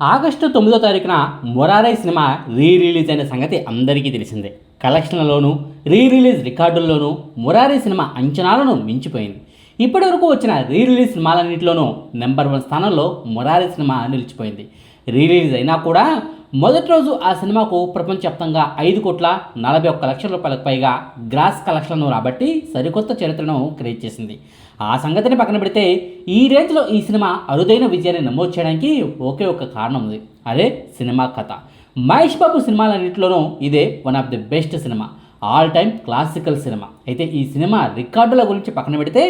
August తొమ్మిదో తారీఖున మొరారై cinema re release అయిన సంగతి అందరికీ తెలిసిందే. కలెక్షన్లలోనూ రీ రిలీజ్ రికార్డుల్లోనూ మొరారై సినిమా అంచనాలను మించిపోయింది. ఇప్పటి వరకు వచ్చిన రీ రిలీజ్ సినిమాలన్నింటిలోనూ నెంబర్ వన్ స్థానంలో మొరారి సినిమా నిలిచిపోయింది. రీ రిలీజ్ అయినా కూడా మొదటి రోజు ఆ సినిమాకు ప్రపంచవ్యాప్తంగా ఐదు కోట్ల నలభై ఒక్క లక్షల రూపాయలకు పైగా గ్రాస్ కలెక్షన్లను రాబట్టి సరికొత్త చరిత్రను క్రియేట్ చేసింది. ఆ సంగతిని పక్కన పెడితే ఈ రేంజ్లో ఈ సినిమా అరుదైన విజయాన్ని నమోదు చేయడానికి ఒకే ఒక కారణం ఉంది. అదే సినిమా కథ. మహేష్ బాబు సినిమాలన్నింటిలోనూ ఇదే one of the best cinema. All time classical cinema. అయితే ఈ సినిమా రికార్డుల గురించి పక్కన పెడితే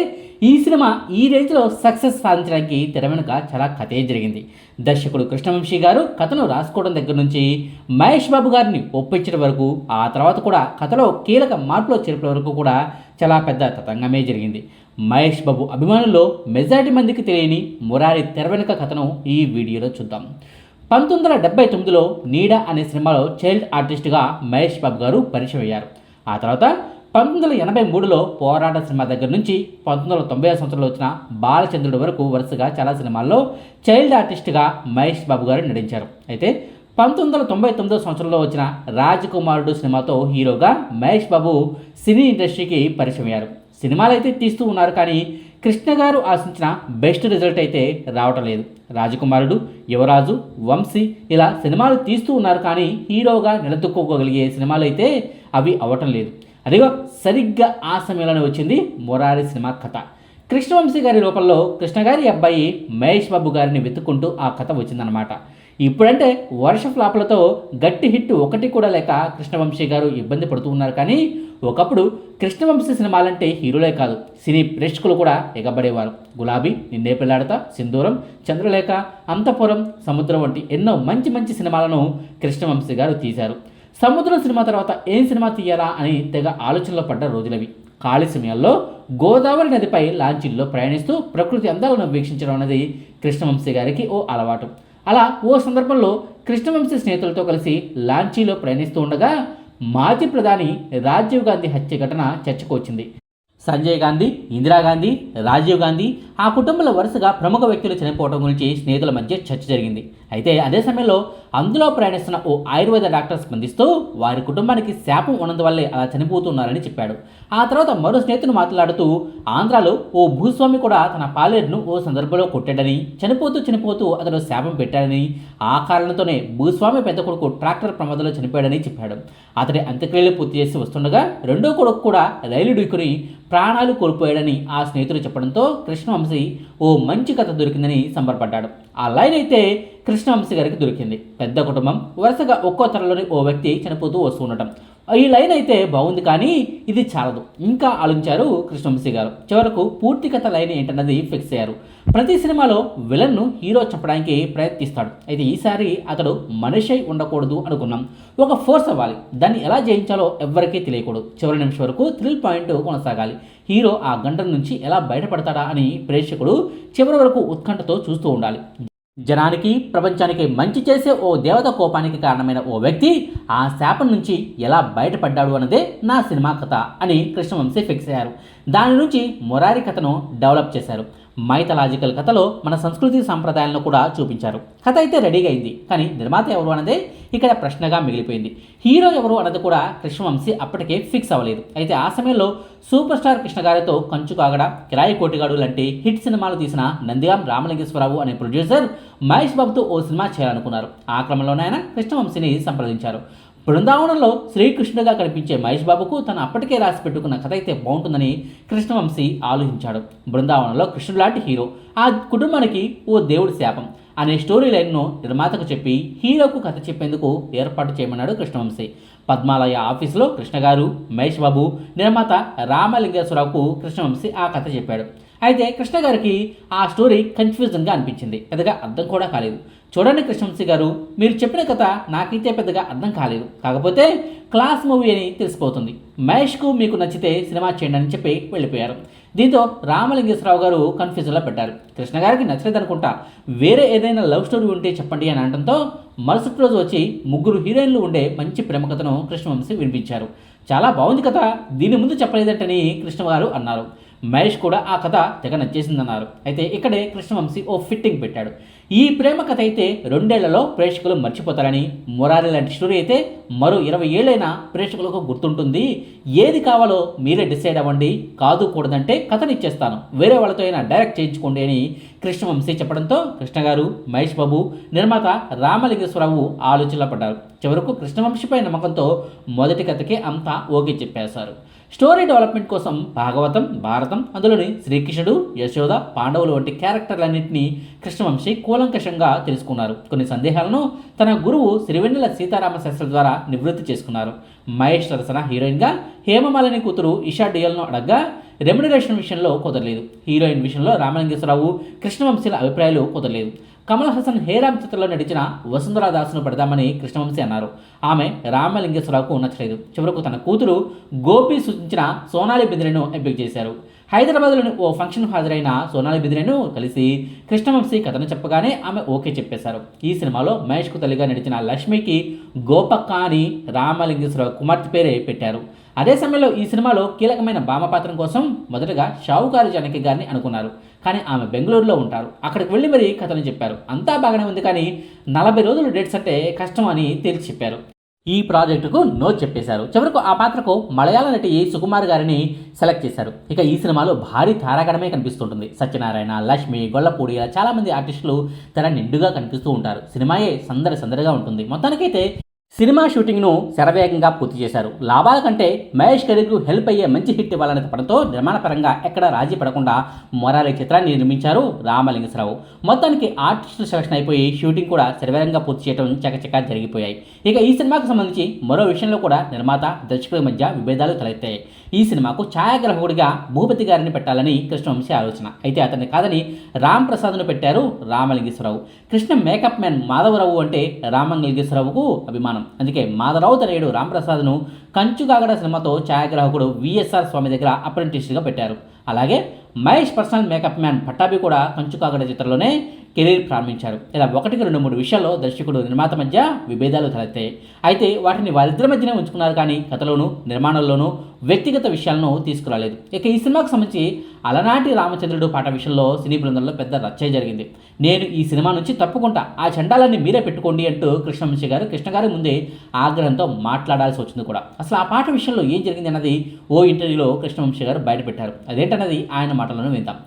ఈ సినిమా ఈ రేంజ్లో సక్సెస్ సాధించడానికి తెర వెనుక చాలా కథే జరిగింది. దర్శకుడు కృష్ణవంశీ గారు కథను రాసుకోవడం దగ్గర నుంచి మహేష్ బాబు గారిని ఒప్పించడం వరకు ఆ తర్వాత కూడా కథలో కీలక మార్పులో చేర్పుల వరకు కూడా చాలా పెద్ద తతంగమే జరిగింది. మహేష్ బాబు అభిమానుల్లో మెజారిటీ మందికి తెలియని మురారి తెర వెనుక కథను ఈ వీడియోలో చూద్దాం. పంతొమ్మిది వందల డెబ్బై తొమ్మిదిలో నీడ అనే సినిమాలో చైల్డ్ ఆర్టిస్ట్గా మహేష్ బాబు గారు పరిచయం అయ్యారు. ఆ తర్వాత పంతొమ్మిది వందల ఎనభై మూడులో పోరాట సినిమా దగ్గర నుంచి పంతొమ్మిది వందల తొంభై ఐదు సంవత్సరంలో వచ్చిన బాలచంద్రుడి వరకు వరుసగా చాలా సినిమాల్లో చైల్డ్ ఆర్టిస్ట్గా మహేష్ బాబు గారు నటించారు. అయితే పంతొమ్మిది వందల తొంభై తొమ్మిదో సంవత్సరంలో వచ్చిన రాజకుమారుడు సినిమాతో హీరోగా మహేష్ బాబు సినీ ఇండస్ట్రీకి పరిచయం అయ్యారు సినిమాలు అయితే తీస్తూ ఉన్నారు కానీ కృష్ణ గారు ఆశించిన బెస్ట్ రిజల్ట్ అయితే రావటం లేదు. రాజకుమారుడు యువరాజు వంశీ ఇలా సినిమాలు తీస్తూ ఉన్నారు కానీ హీరోగా నిలదొక్కుకోగలిగే సినిమాలు అయితే అవి అవ్వటం లేదు. అదిగో సరిగ్గా ఆ సమయంలోనే వచ్చింది మొరారి సినిమా కథ. కృష్ణవంశీ గారి రూపంలో కృష్ణ గారి అబ్బాయి మహేష్ బాబు గారిని వెతుక్కుంటూ ఆ కథ వచ్చిందనమాట ఇప్పుడంటే వర్ష ఫ్లాపులతో గట్టి హిట్ ఒకటి కూడా లేక కృష్ణవంశీ గారు ఇబ్బంది పడుతూ ఉన్నారు కానీ ఒకప్పుడు కృష్ణవంశీ సినిమాలంటే హీరోలే కాదు సినీ ప్రేక్షకులు కూడా ఎగబడేవారు. గులాబీ నిన్నే పెళ్ళాడతా సింధూరం చంద్రలేఖ అంతపురం సముద్రం వంటి ఎన్నో మంచి మంచి సినిమాలను కృష్ణవంశీ గారు తీశారు. సముద్రం సినిమా తర్వాత ఏం సినిమా తీయాలా అని తెగ ఆలోచనలో పడ్డ రోజులవి. ఖాళీ సమయాల్లో గోదావరి నదిపై లాంచీల్లో ప్రయాణిస్తూ ప్రకృతి అందాలను వీక్షించడం అనేది కృష్ణవంశీ గారికి ఓ అలవాటు. అలా ఓ సందర్భంలో కృష్ణవంశీ స్నేహితులతో కలిసి లాంచీలో ప్రయాణిస్తూ ఉండగా మాజీ ప్రధాని రాజీవ్ గాంధీ హత్య ఘటన చర్చకు వచ్చింది. సంజయ్ గాంధీ ఇందిరాగాంధీ రాజీవ్ గాంధీ ఆ కుటుంబంలో వరుసగా ప్రముఖ వ్యక్తులు చనిపోవడం గురించి స్నేహితుల మధ్య చర్చ జరిగింది. అయితే అదే సమయంలో అందులో ప్రయాణిస్తున్న ఓ ఆయుర్వేద డాక్టర్ స్పందిస్తూ వారి కుటుంబానికి శాపం ఉన్నందువల్లే అలా చనిపోతున్నారని చెప్పాడు. ఆ తర్వాత మరో స్నేహితుడు మాట్లాడుతూ ఆంధ్రాలో ఓ భూస్వామి కూడా తన పాలేరును ఓ సందర్భంలో కొట్టాడని చనిపోతూ చనిపోతూ అతను శాపం పెట్టాడని ఆ కారణంతోనే భూస్వామి పెద్ద కొడుకు ట్రాక్టర్ ప్రమాదంలో చనిపోయాడని చెప్పాడు. అతడి అంత్యక్రియలు పూర్తి చేసి వస్తుండగా రెండో కొడుకు కూడా రైలు ఢీకొని ప్రాణాలు కోల్పోయాడని ఆ స్నేహితుడు చెప్పడంతో కృష్ణవంశీ ఓ మంచి కథ దొరికిందని సంబరపడ్డాడు. ఆ లైన్ అయితే కృష్ణవంశీ గారికి దొరికింది. పెద్ద కుటుంబం. వరుసగా ఒక్కో తరలోని ఓ వ్యక్తి చనిపోతూ వస్తూ ఉండటం. ఈ లైన్ అయితే బాగుంది కానీ ఇది చాలదు. ఇంకా ఆలోచించారు కృష్ణవంశీ గారు. చివరకు పూర్తి కథ లైన్ ఏంటన్నది ఫిక్స్ అయ్యారు. ప్రతి సినిమాలో విలన్ను హీరో చెప్పడానికి ప్రయత్నిస్తాడు. అయితే ఈసారి అతడు మనిషి ఉండకూడదు అనుకున్నాం. ఒక ఫోర్స్ అవ్వాలి. దాన్ని ఎలా జయించాలో ఎవ్వరికీ తెలియకూడదు. చివరి నిమిషం వరకు థ్రిల్ పాయింట్ కొనసాగాలి. హీరో ఆ గంటల నుంచి ఎలా బయటపడతాడా అని ప్రేక్షకుడు చివరి వరకు ఉత్కంఠతో చూస్తూ ఉండాలి. జనానికి ప్రపంచానికి మంచి చేసే ఓ దేవత కోపానికి కారణమైన ఓ వ్యక్తి ఆ శాపం నుంచి ఎలా బయటపడ్డాడు అన్నదే నా సినిమా కథ అని కృష్ణవంశీ ఫిక్స్ అయ్యారు. దాని నుంచి మొరారి కథను డెవలప్ చేశారు. మైథలాజికల్ కథలో మన సంస్కృతి సాంప్రదాయాలను కూడా చూపించారు. కథ అయితే రెడీగా అయింది కానీ నిర్మాత ఎవరు అన్నదే ఇక్కడ ప్రశ్నగా మిగిలిపోయింది. హీరో ఎవరు అన్నది కూడా కృష్ణవంశీ అప్పటికే ఫిక్స్ అవ్వలేదు. అయితే ఆ సమయంలో సూపర్ స్టార్ కృష్ణ గారితో కంచు కాగడ కిరాయి కోటిగాడు లాంటి హిట్ సినిమాలు తీసిన నందిగాం రామలింగేశ్వరరావు అనే ప్రొడ్యూసర్ మహేష్ బాబుతో ఓ సినిమా చేయాలనుకున్నారు. ఆ క్రమంలోనే ఆయన కృష్ణవంశీని సంప్రదించారు. బృందావనంలో శ్రీకృష్ణుడిగా కనిపించే మహేష్ బాబుకు తను అప్పటికే రాసి పెట్టుకున్న కథ అయితే బాగుంటుందని కృష్ణవంశీ ఆలోచించాడు. బృందావనంలో కృష్ణుడు లాంటి హీరో. ఆ కుటుంబానికి ఓ దేవుడి శాపం అనే స్టోరీ లైన్ను నిర్మాతకు చెప్పి హీరోకు కథ చెప్పేందుకు ఏర్పాటు చేయమన్నాడు కృష్ణవంశీ. పద్మాలయ ఆఫీసులో కృష్ణ గారు మహేష్ బాబు నిర్మాత రామలింగేశ్వరరావుకు కృష్ణవంశీ ఆ కథ చెప్పాడు. అయితే కృష్ణ గారికి ఆ స్టోరీ కన్ఫ్యూజన్గా అనిపించింది. పెద్దగా అర్థం కూడా కాలేదు. చూడండి కృష్ణవంశీ గారు మీరు చెప్పిన కథ నాకైతే పెద్దగా అర్థం కాలేదు. కాకపోతే క్లాస్ మూవీ అని తెలిసిపోతుంది. మహేష్కు మీకు నచ్చితే సినిమా చేయండి అని చెప్పి వెళ్ళిపోయారు. దీంతో రామలింగేశ్వరరావు గారు కన్ఫ్యూజన్లో పెట్టారు. కృష్ణ గారికి నచ్చలేదు అనుకుంటా వేరే ఏదైనా లవ్ స్టోరీ ఉంటే చెప్పండి అని అనడంతో మరుసటి రోజు వచ్చి ముగ్గురు హీరోయిన్లు ఉండే మంచి ప్రేమ కథను కృష్ణవంశీ వినిపించారు. చాలా బాగుంది కథ దీని ముందు చెప్పలేదంటని కృష్ణ గారు అన్నారు. మహేష్ కూడా ఆ కథ తెగ నచ్చేసిందన్నారు అయితే ఇక్కడే కృష్ణవంశీ ఓ ఫిట్టింగ్ పెట్టాడు. ఈ ప్రేమ కథ అయితే రెండేళ్ళలో ప్రేక్షకులు మర్చిపోతారని మురారి లాంటి స్టోరీ అయితే మరో ఇరవై ఏళ్ళైనా ప్రేక్షకులకు గుర్తుంటుంది. ఏది కావాలో మీరే డిసైడ్ అవ్వండి. కాదు కూడదంటే కథనిచ్చేస్తాను. వేరే వాళ్ళతో అయినా డైరెక్ట్ చేయించుకోండి అని కృష్ణవంశీ చెప్పడంతో కృష్ణ గారు మహేష్ బాబు నిర్మాత రామలింగేశ్వరరావు ఆలోచనలో పడ్డారు. చివరకు కృష్ణవంశీపై నమ్మకంతో మొదటి కథకి అంతా ఓకే చెప్పేశారు. స్టోరీ డెవలప్మెంట్ కోసం భాగవతం భారతం అందులోని శ్రీకృష్ణుడు యశోద పాండవులు వంటి క్యారెక్టర్లన్నింటినీ కృష్ణవంశీ కూలంకషంగా తెలుసుకున్నారు. కొన్ని సందేహాలను తన గురువు శ్రీవెన్నెల సీతారామ శాస్త్రి ద్వారా నివృత్తి చేసుకున్నారు. మహేష్ సరసన హీరోయిన్గా హేమమాలిని కూతురు ఇషా డియల్ను అడగ్గా రెమ్యునరేషన్ విషయంలో కుదరలేదు. హీరోయిన్ విషయంలో రామలింగేశ్వరరావు కృష్ణవంశీల అభిప్రాయాలు కుదరలేదు. కమల్ హాసన్ హేరామ్ చిత్రంలో నటించిన వసుంధరా దాసును పెడదామని కృష్ణవంశీ అన్నారు. ఆమె రామలింగేశ్వరరావుకు నచ్చలేదు చివరకు తన కూతురు గోపి సూచించిన సోనాలి బింద్రెను ఎంపిక చేశారు. హైదరాబాద్లోని ఓ ఫంక్షన్ హాజరైన సోనాలి బిద్రేను కలిసి కృష్ణవంశీ కథను చెప్పగానే ఆమె ఓకే చెప్పేశారు. ఈ సినిమాలో మహేష్కు తల్లిగా నడిచిన లక్ష్మికి గోపక్క అని రామలింగేశ్వరరావు కుమార్తె పేరే పెట్టారు. అదే సమయంలో ఈ సినిమాలో కీలకమైన భామ పాత్ర కోసం మొదటగా షావుకారు జానకి గారిని అనుకున్నారు. కానీ ఆమె బెంగళూరులో ఉంటారు. అక్కడికి వెళ్ళి మరీ కథను చెప్పారు. అంతా బాగానే ఉంది కానీ నలభై రోజులు డేట్స్ అంటే కష్టం అని తేల్చి చెప్పారు. ఈ ప్రాజెక్టుకు నో చెప్పేశారు. చివరకు ఆ పాత్రకు మలయాళ నటి సుకుమార్ గారిని సెలెక్ట్ చేశారు. ఇక ఈ సినిమాలో భారీ తారాగణమే కనిపిస్తుంటుంది. సత్యనారాయణ లక్ష్మి గొల్లపూడి ఇలా చాలామంది ఆర్టిస్టులు తెర నిండుగా కనిపిస్తూ ఉంటారు. సినిమాయే సందడి సందడిగా ఉంటుంది. మొత్తానికైతే సినిమా షూటింగ్ను శరవేగంగా పూర్తి చేశారు. లాభాల కంటే మహేష్ కెరీర్కు హెల్ప్ అయ్యే మంచి హిట్ ఇవ్వాలనే పడంతో నిర్మాణపరంగా ఎక్కడ రాజీ పడకుండా మొరాలి చిత్రాన్ని నిర్మించారు రామలింగేశ్వరరావు. మొత్తానికి ఆర్టిస్టుల సెలక్షన్ అయిపోయి షూటింగ్ కూడా శరవేగంగా పూర్తి చేయడం చకచకా జరిగిపోయాయి. ఇక ఈ సినిమాకు సంబంధించి మరో విషయంలో కూడా నిర్మాత దర్శకుల మధ్య విభేదాలు తలెత్తాయి. ఈ సినిమాకు ఛాయాగ్రాహకుడిగా భూపతి గారిని పెట్టాలని కృష్ణవంశీ ఆలోచన. అయితే అతన్ని కాదని రామ్ ప్రసాద్ను పెట్టారు రామలింగేశ్వరరావు. కృష్ణ మేకప్ మ్యాన్ మాధవరావు అంటే రామలింగేశ్వరరావుకు అభిమానం అందుకే మాధరావు తనయుడు రాంప్రసాద్ను కంచుగాగడ సినిమాతో ఛాయాగ్రాహకుడు విఎస్ఆర్ స్వామి దగ్గర అప్రెంటిస్గా పెట్టారు. అలాగే Mahesh personal makeup man Pattabhi కూడా కంచుకాగడ చిత్రంలోనే కెరీర్ ప్రారంభించారు. ఇలా ఒకటికి రెండు మూడు విషయాల్లో దర్శకుడు నిర్మాత మధ్య విభేదాలు తలెత్తాయి. అయితే వాటిని వారిద్దరి మధ్యనే ఉంచుకున్నారు కానీ కథలోనూ నిర్మాణంలోనూ వ్యక్తిగత విషయాలను తీసుకురాలేదు. ఇక ఈ సినిమాకు సంబంధించి అలనాటి రామచంద్రుడు పాట విషయంలో సినీ బృందంలో పెద్ద రచ్చే జరిగింది. నేను ఈ సినిమా నుంచి తప్పుకుంటా ఆ చండాలన్నీ మీరే పెట్టుకోండి అంటూ కృష్ణవంశీ గారు కృష్ణ గారి ముందే ఆగ్రహంతో మాట్లాడాల్సి వచ్చింది కూడా. అసలు ఆ పాట విషయంలో ఏం జరిగింది అన్నది ఓ ఇంటర్వ్యూలో కృష్ణవంశీ గారు బయటపెట్టారు. అదేంటన్నది ఆయన మాటలను విందాం.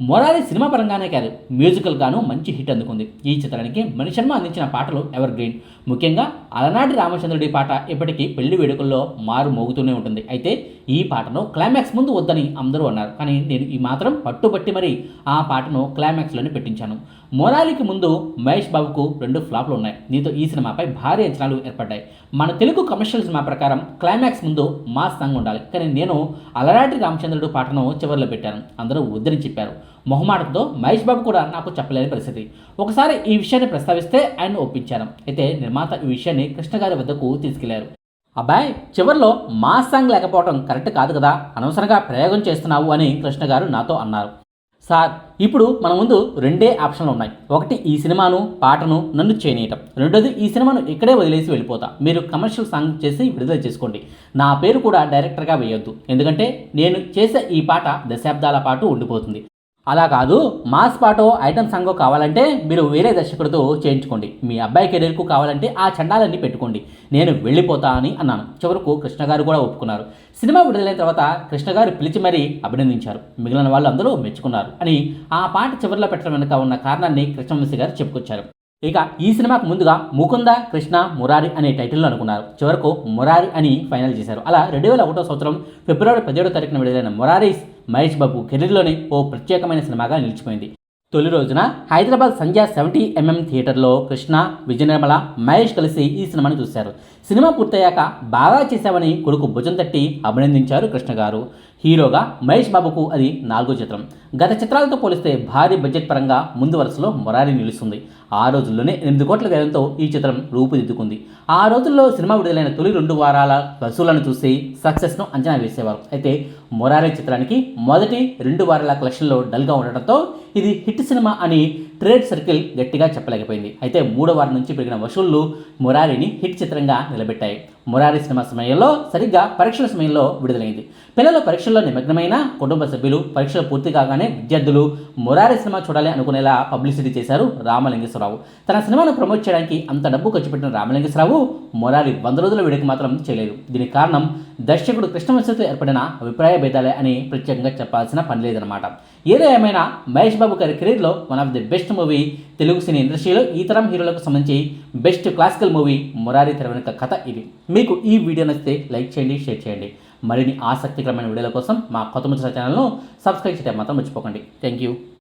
మొరారి సినిమా పరంగానే కాదు మ్యూజికల్గాను మంచి హిట్ అందుకుంది. ఈ చిత్రానికి మణిశర్మ అందించిన పాటలు ఎవర్ గ్రీన్ ముఖ్యంగా అలనాటి రామచంద్రుడి పాట ఇప్పటికీ పెళ్ళి వేడుకల్లో మారు మోగుతూనే ఉంటుంది. అయితే ఈ పాటను క్లైమాక్స్ ముందు వద్దని అందరూ అన్నారు. కానీ నేను ఈ మాత్రం పట్టుబట్టి మరీ ఆ పాటను క్లైమాక్స్లోనే పెట్టించాను. మొరాలికి ముందు మహేష్ బాబుకు రెండు ఫ్లాప్లు ఉన్నాయి. దీంతో ఈ సినిమాపై భారీ అంచనాలు ఏర్పడ్డాయి. మన తెలుగు కమర్షియల్ సినిమా ప్రకారం క్లైమాక్స్ ముందు మా సాంగ్ ఉండాలి. కానీ నేను అలనాటి రామచంద్రుడు పాటను చివరిలో పెట్టాను. అందరూ వద్దని చెప్పారు. మొహమాటంతో మహేష్ బాబు కూడా నాకు చెప్పలేని పరిస్థితి. ఒకసారి ఈ విషయాన్ని ప్రస్తావిస్తే ఆయన ఒప్పించాను అయితే నిర్మాత ఈ విషయాన్ని కృష్ణ గారి వద్దకు తీసుకెళ్ళారు. అబ్బాయి చివరిలో మా సాంగ్ లేకపోవడం కరెక్ట్ కాదు కదా అనవసరంగా ప్రయోగం చేస్తున్నావు అని కృష్ణ గారు నాతో అన్నారు. సార్ ఇప్పుడు మన ముందు రెండే ఆప్షన్లు ఉన్నాయి. ఒకటి ఈ సినిమాను పాటను నన్ను చేయనీయటం రెండోది ఈ సినిమాను ఇక్కడే వదిలేసి వెళ్ళిపోతా. మీరు కమర్షియల్ సాంగ్ చేసి విడుదల చేసుకోండి. నా పేరు కూడా డైరెక్టర్గా వేయొద్దు. ఎందుకంటే నేను చేసే ఈ పాట దశాబ్దాల పాటు ఉండిపోతుంది. అలా కాదు మాస్ పాటో ఐటమ్ సాంగో కావాలంటే మీరు వేరే దర్శకుడితో చేయించుకోండి. మీ అబ్బాయి కెరీర్కు కావాలంటే ఆ చండాలన్నీ పెట్టుకోండి. నేను వెళ్ళిపోతా అని అన్నాను. చివరకు కృష్ణ గారు కూడా ఒప్పుకున్నారు. సినిమా విడుదలైన తర్వాత కృష్ణ గారు పిలిచి మరీ అభినందించారు. మిగిలిన వాళ్ళు అందరూ మెచ్చుకున్నారు అని ఆ పాట చివరిలో పెట్టడం వెనుక ఉన్న కారణాన్ని కృష్ణవంశీ గారు చెప్పుకొచ్చారు. ఇక ఈ సినిమాకు ముందుగా ముకుంద కృష్ణ మురారి అనే టైటిల్లో అనుకున్నారు. చివరకు మురారి అని ఫైనల్ చేశారు. అలా రెండు వేల ఒకటో సంవత్సరం ఫిబ్రవరి పదిహేడో తారీఖున విడుదలైన మురారీస్ మహేష్ బాబు కెరీర్లోనే ఓ ప్రత్యేకమైన సినిమాగా నిలిచిపోయింది. తొలి రోజున హైదరాబాద్ సంధ్యా సెవెంటీ ఎంఎం థియేటర్లో కృష్ణ విజయనిర్మల మహేష్ కలిసి ఈ సినిమాని చూశారు. సినిమా పూర్తయ్యాక బాగా చేశావని కొడుకు భుజం తట్టి అభినందించారు కృష్ణ గారు. హీరోగా మహేష్ బాబుకు అది నాలుగో చిత్రం. గత చిత్రాలతో పోలిస్తే భారీ బడ్జెట్ పరంగా ముందు వరుసలో మొరారి నిలుస్తుంది. ఆ రోజుల్లోనే ఎనిమిది కోట్ల వ్యయంతో ఈ చిత్రం రూపుదిద్దుకుంది. ఆ రోజుల్లో సినిమా విడుదలైన తొలి రెండు వారాల వసూళ్ళను చూసి సక్సెస్ను అంచనా వేసేవారు. అయితే మొరారి చిత్రానికి మొదటి రెండు వారాల కలెక్షన్లో డల్గా ఉండటంతో ఇది హిట్ సినిమా అని ట్రేడ్ సర్కిల్ గట్టిగా చెప్పలేకపోయింది. అయితే మూడో వారం నుంచి పెరిగిన వసూళ్ళు మొరారిని హిట్ చిత్రంగా నిలబెట్టాయి. మురారి సినిమా సమయంలో సరిగ్గా పరీక్షల సమయంలో విడుదలైంది. పిల్లలు పరీక్షల్లో నిమగ్నమైన కుటుంబ సభ్యులు పరీక్షలు పూర్తి కాగానే విద్యార్థులు మురారి సినిమా చూడాలి అనుకునేలా పబ్లిసిటీ చేశారు రామలింగేశ్వరరావు. తన సినిమాను ప్రమోట్ చేయడానికి అంత డబ్బు ఖర్చు పెట్టిన రామలింగేశ్వరరావు మురారి వంద రోజుల వేడుక మాత్రం చేయలేదు. దీనికి కారణం దర్శకుడు కృష్ణవంశీతో ఏర్పడిన అభిప్రాయ భేదాలే అని ప్రత్యేకంగా చెప్పాల్సిన పని లేదనమాట ఏదో ఏమైనా మహేష్ బాబు గారి కెరీర్లో one of the best movie Telugu సినీ ఇండస్ట్రీలో ఈ తరం హీరోలకు సంబంధించి బెస్ట్ క్లాసికల్ మూవీ మురారి తెరవెనుక కథ ఇది మీకు ఈ వీడియో నచ్చితే లైక్ చేయండి షేర్ చేయండి. మరిన్ని ఆసక్తికరమైన వీడియోల కోసం మా కొత్త ముచ్చిన ఛానల్ను సబ్స్క్రైబ్ చేయడం మాత్రం మర్చిపోకండి. Thank you